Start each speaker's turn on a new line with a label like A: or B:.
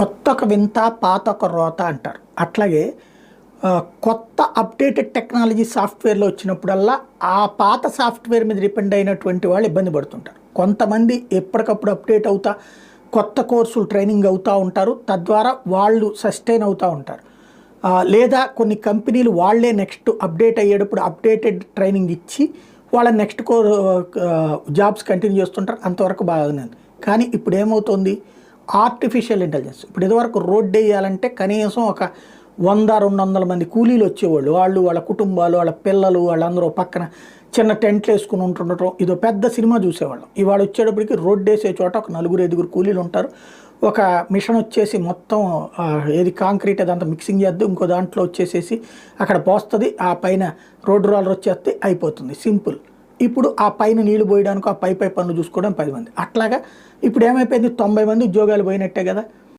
A: కొత్త ఒక వింత పాత ఒక రోత అంటారు. అట్లాగే కొత్త అప్డేటెడ్ టెక్నాలజీ సాఫ్ట్వేర్లో వచ్చినప్పుడల్లా ఆ పాత సాఫ్ట్వేర్ మీద డిపెండ్ అయినటువంటి వాళ్ళు ఇబ్బంది పడుతుంటారు. కొంతమంది ఎప్పటికప్పుడు అప్డేట్ అవుతా కొత్త కోర్సులు ట్రైనింగ్ అవుతూ ఉంటారు. తద్వారా వాళ్ళు సస్టైన్ అవుతూ ఉంటారు. లేదా కొన్ని కంపెనీలు వాళ్ళే నెక్స్ట్ అప్డేట్ అయ్యేటప్పుడు అప్డేటెడ్ ట్రైనింగ్ ఇచ్చి వాళ్ళ నెక్స్ట్ కో జాబ్స్ కంటిన్యూ చేస్తుంటారు. అంతవరకు బాగానే ఉంది. కానీ ఇప్పుడు ఏమవుతుంది ఆర్టిఫిషియల్ ఇంటెలిజెన్స్ ఇప్పుడు ఇదివరకు రోడ్ వేయాలంటే కనీసం ఒక వంద రెండు వందల మంది కూలీలు వచ్చేవాళ్ళు. వాళ్ళు వాళ్ళ కుటుంబాలు వాళ్ళ పిల్లలు వాళ్ళందరూ పక్కన చిన్న టెంట్లు వేసుకుని ఉంటుండటం. ఇదో పెద్ద సినిమా చూసేవాళ్ళం. ఇవాళ వచ్చేటప్పటికి రోడ్ వేసే చోట ఒక నలుగురు ఐదుగురు కూలీలు ఉంటారు. ఒక మిషన్ వచ్చేసి మొత్తం ఏది కాంక్రీట్ అదంతా మిక్సింగ్ చేద్దు. ఇంకో దాంట్లో వచ్చేసేసి అక్కడ పోస్తుంది. ఆ పైన రోడ్ రోలర్ వచ్చేస్తే అయిపోతుంది. సింపుల్. ఇప్పుడు ఆ పైన నీళ్ళు పోయడానికి ఆ పై పై పనులు చూసుకోవడం పది మంది. అట్లాగా ఇప్పుడు ఏమైపోయింది? తొంభై మంది ఉద్యోగాలు పోయినట్టే కదా.